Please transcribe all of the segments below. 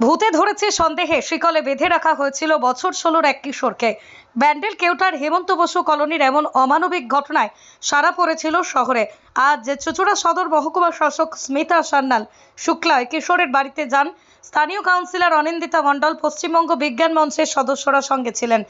ভূতে ধরেছে সন্দেহে, শিকলে বেঁধে রাখা হয়েছিল বছর ষোলোর এক কিশোরকে। ব্যান্ডেল কেউটার হেমন্ত বসু কলোনির এমন অমানবিক ঘটনায় সারা পড়েছিল শহরে। আজ চুচুড়া সদর মহকুমা শাসক স্মিতা সান্যাল শুক্লায় কিশোরের বাড়িতে যান স্থানীয় কাউন্সিলর অনিন্দিতা মণ্ডল, পশ্চিমবঙ্গ বিজ্ঞান মঞ্চের সদস্যরা সঙ্গে ছিলেন।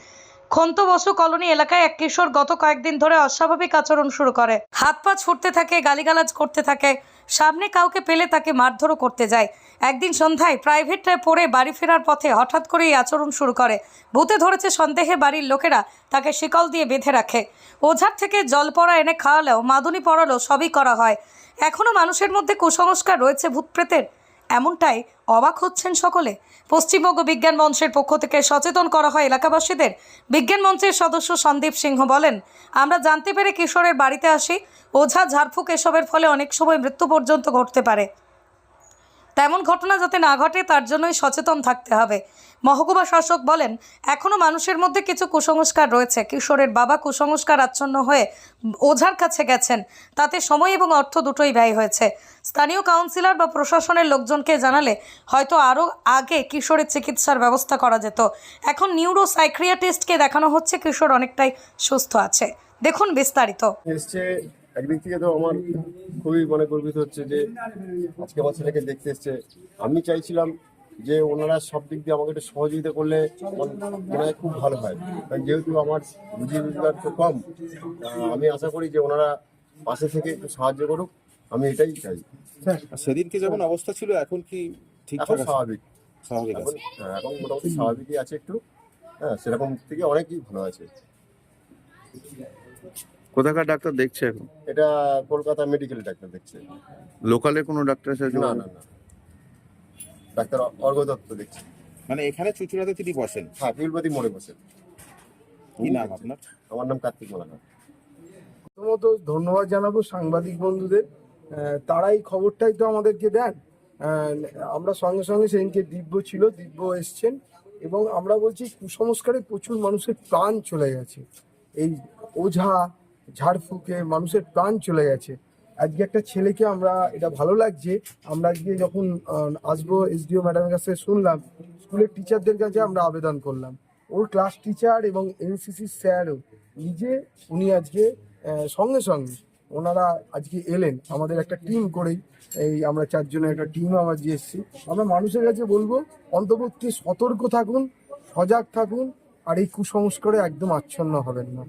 খন্ত বসু কলোনি এলাকায় এক কিশোর গত কয়েকদিন ধরে অস্বাভাবিক আচরণ শুরু করে। হাত পা ছুটতে থাকে, গালিগালাজ করতে থাকে। সামনে কাউকে পেলে তাকে মারধরও করতে যায়। একদিন সন্ধ্যায় প্রাইভেটে পড়ে বাড়ি ফেরার পথে হঠাৎ করে এই আচরণ শুরু করে। ভূতে ধরেছে সন্দেহে বাড়ির লোকেরা তাকে শিকল দিয়ে বেঁধে রাখে। ওঝার থেকে জল পড়া এনে খাওয়ালেও, মাদুনি পড়ালো, সবই করা হয়। এখনও মানুষের মধ্যে কুসংস্কার রয়েছে ভূত প্রেতের। এমনটাই অবাক হচ্ছেন সকলে। পশ্চিমবঙ্গ বিজ্ঞান মঞ্চের পক্ষ থেকে সচেতন করা হয় এলাকাবাসীদের। বিজ্ঞান মঞ্চের সদস্য সন্দীপ সিংহ বলেন, আমরা জানতে পেরে কিশোরের বাড়িতে আসি। ওঝা, ঝাড়ফুঁক এসবের ফলে অনেক সময় মৃত্যু পর্যন্ত ঘটতে পারে। তেমন ঘটনা যাতে না ঘটে, তার জন্যই সচেতন থাকতে হবে। মহকুমা শাসক বলেন এখনও মানুষের মধ্যে কিছু কুসংস্কার রয়েছে। কিশোরের বাবা কুসংস্কার আচ্ছন্ন হয়ে ওঝার কাছে গেছেন। তাতে সময় এবং অর্থ দুটোই ব্যয় হয়েছে। স্থানীয় কাউন্সিলর বা প্রশাসনের লোকজনকে জানালে হয়তো আরও আগে কিশোরের চিকিৎসার ব্যবস্থা করা যেত। এখন নিউরো সাইক্রিয়াটিস্টকে দেখানো হচ্ছে, কিশোর অনেকটাই সুস্থ আছে। দেখুন বিস্তারিত। একদিক থেকে তো আমার খুবই মানে গর্বিত হচ্ছে যে আজকে আমার ছেলেকে দেখতে এসছে। আমি চাইছিলাম যে ওনারা সব দিক দিয়ে আমাকে একটু সহযোগিতা করলে আমার মনে হয় খুব ভালো হয়। কারণ যেহেতু আমার রুজি রোজগার তো কম আমি আশা করি যে ওনারা পাশে থেকে একটু সাহায্য করুক। আমি এটাই চাই। আর সেদিনকে যেমন অবস্থা ছিল এখন কি এখন ঠিকঠাক স্বাভাবিক। স্বাভাবিক আছে। হ্যাঁ, এখন মোটামুটি স্বাভাবিকই আছে একটু। হ্যাঁ সেরকম থেকে অনেকই ভালো আছে। কোথাকার ডাক্তার দেখছে এখন? এটা কলকাতা মেডিকেল ডাক্তার দেখছে। লোকালে কোনো ডাক্তার সাথে না না না। ডাক্তার অর্ঘ দত্ত দেখছে। মানে এখানে চুচুড়াতে তিনি বসেন? হ্যাঁ তিলপতি মোড়ে বসে কি নাম আপনার? আমার নাম কার্তিক মালাকার প্রথমত ধন্যবাদ জানাব সাংবাদিক বন্ধুদের। আহ, তারা এই খবরটাই তো আমাদেরকে দেন। আমরা সঙ্গে সঙ্গে সেদিনকে দিব্য ছিল দিব্য এসছেন এবং আমরা বলছি কুসংস্কারে প্রচুর মানুষের প্রাণ চলে গেছে। এই ওঝা ঝাড়ফুঁকে মানুষের প্রাণ চলে গেছে। আজকে একটা ছেলেকে আমরা, এটা ভালো লাগছে, আমরা আজকে যখন আসব এসডিও ম্যাডামের কাছে শুনলাম, স্কুলের টিচারদের কাছে আমরা আবেদন করলাম। ওর ক্লাস টিচার এবং এনসিসি স্যারও, নিজে উনি আজকে সঙ্গে সঙ্গে ওনারা আজকে এলেন। আমাদের একটা টিম করেই এই আমরা চারজনের একটা টিম আমার যে এসেছি। আমরা মানুষের কাছে বলব অন্তর্বর্তী সতর্ক থাকুন, সজাগ থাকুন, আর এই কুসংস্কারে একদম আচ্ছন্ন হবেন না।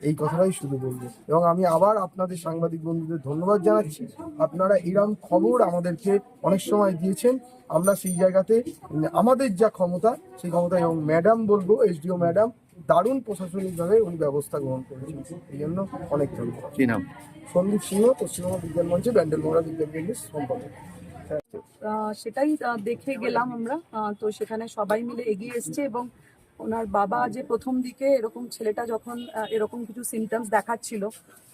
এই কথাটাই শুধু বলব। এবং আমি আবার আপনাদের সাংবাদিক বন্ধুদের ধন্যবাদ জানাচ্ছি। আপনারা এরম খবর আমাদেরকে অনেক সময় দিয়েছেন। আমরা সেই জায়গাতে আমাদের যা ক্ষমতা সেই ক্ষমতা এবং ম্যাডাম বলব এসডিও ম্যাডাম দারুণ প্রশাসনিকভাবে উনি ব্যবস্থা গ্রহণ করেছেন। এই জন্য অনেক ধন্যবাদ। কি নাম? সন্দীপ সিংহ পশ্চিমবঙ্গ বিজ্ঞান মঞ্চে ব্যান্ডেল মোড়া বিজ্ঞান কেন্দ্রের সম্পাদক। সেটাই দেখে গেলাম আমরা। তো সেখানে সবাই মিলে এগিয়ে এসছে এবং ওনার বাবা যে প্রথম দিকে এরকম ছেলেটা যখন এরকম কিছু সিমটমস দেখাচ্ছিল,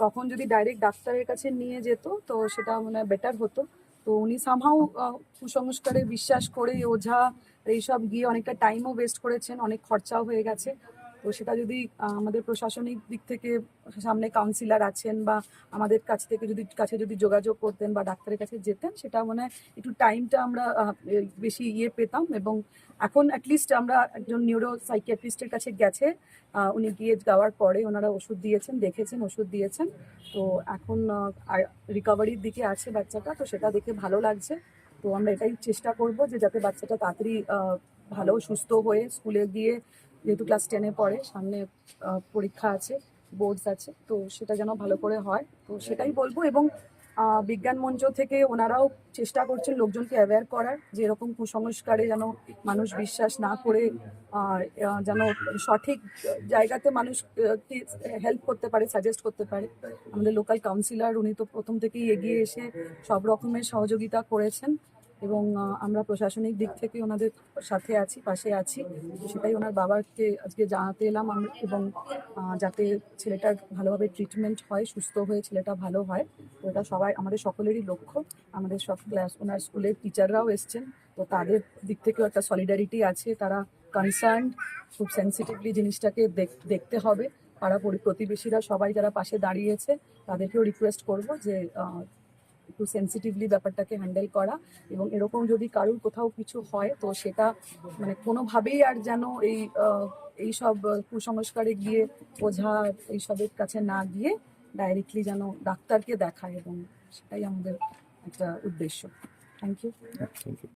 তখন যদি ডাইরেক্ট ডাক্তারের কাছে নিয়ে যেত, তো সেটা মানে বেটার হতো। তো উনি সামহাও কুসংস্কারে বিশ্বাস করে ওঝা, এইসব গিয়ে অনেকটা টাইমও ওয়েস্ট করেছেন, অনেক খরচাও হয়ে গেছে। তো সেটা যদি আমাদের প্রশাসনিক দিক থেকে সামনে কাউন্সিলর আছেন বা আমাদের কাছ থেকে যদি, কাছে যদি যোগাযোগ করতেন বা ডাক্তারের কাছে যেতেন, সেটা মানে একটু টাইমটা আমরা বেশি ইয়ে পেতাম এবং এখন অ্যাটলিস্ট আমরা একজন নিউরো সাইকিয়াট্রিস্টের কাছে গেছে উনি গিয়ে যাওয়ার পরে ওনারা ওষুধ দিয়েছেন, দেখেছেন, ওষুধ দিয়েছেন। তো এখন রিকভারির দিকে আছে বাচ্চাটা, তো সেটা দেখে ভালো লাগছে। তো আমরা এটাই চেষ্টা করব যে যাতে বাচ্চাটা তাড়াতাড়ি ভালো, সুস্থ হয়ে স্কুলে গিয়ে যেহেতু ক্লাস টেনে পড়ে, সামনে পরীক্ষা আছে বোর্ডস আছে, তো সেটা যেন ভালো করে হয়, তো সেটাই বলব এবং বিজ্ঞান মঞ্চ থেকে ওনারাও চেষ্টা করছেন লোকজনকে অ্যাওয়্যার করার, যে এরকম কুসংস্কারে যেন মানুষ বিশ্বাস না করে যেন সঠিক জায়গাতে মানুষ হেল্প করতে পারে সাজেস্ট করতে পারে। আমাদের লোকাল কাউন্সিলর উনি তো প্রথম থেকেই এগিয়ে এসে সব রকমের সহযোগিতা করেছেন। এবং আমরা প্রশাসনিক দিক থেকে ওনাদের সাথে আছি, পাশে আছি। সেটাই ওনার বাবাকে আজকে জানাতে এলাম আমরা এবং যাতে ছেলেটার ভালোভাবে ট্রিটমেন্ট হয়, সুস্থ হয়ে ছেলেটা ভালো হয় তো এটা সবাই, আমাদের সকলেরই লক্ষ্য। আমাদের সব ক্লাস ওনার স্কুলের টিচাররাও এসছেন, তো তাদের দিক থেকেও একটা সলিডারিটি আছে। তারা কনসার্ন খুব সেন্সিটিভলি জিনিসটাকে দেখ- দেখতে হবে। পাড়া পরি- প্রতিবেশীরা সবাই যারা পাশে দাঁড়িয়েছে, তাদেরকেও রিকোয়েস্ট করব যে একটু সেন্সিটিভলি ব্যাপারটাকে হ্যান্ডেল করা এবং এরকম যদি কারোর কোথাও কিছু হয়, তো সেটা মানে কোনোভাবেই আর যেন এই এই সব কুসংস্কারে গিয়ে ওঝা এইসবের কাছে না গিয়ে ডাইরেক্টলি যেন ডাক্তারকে দেখায় এবং সেটাই আমাদের একটা উদ্দেশ্য থ্যাংক ইউ থ্যাংক you.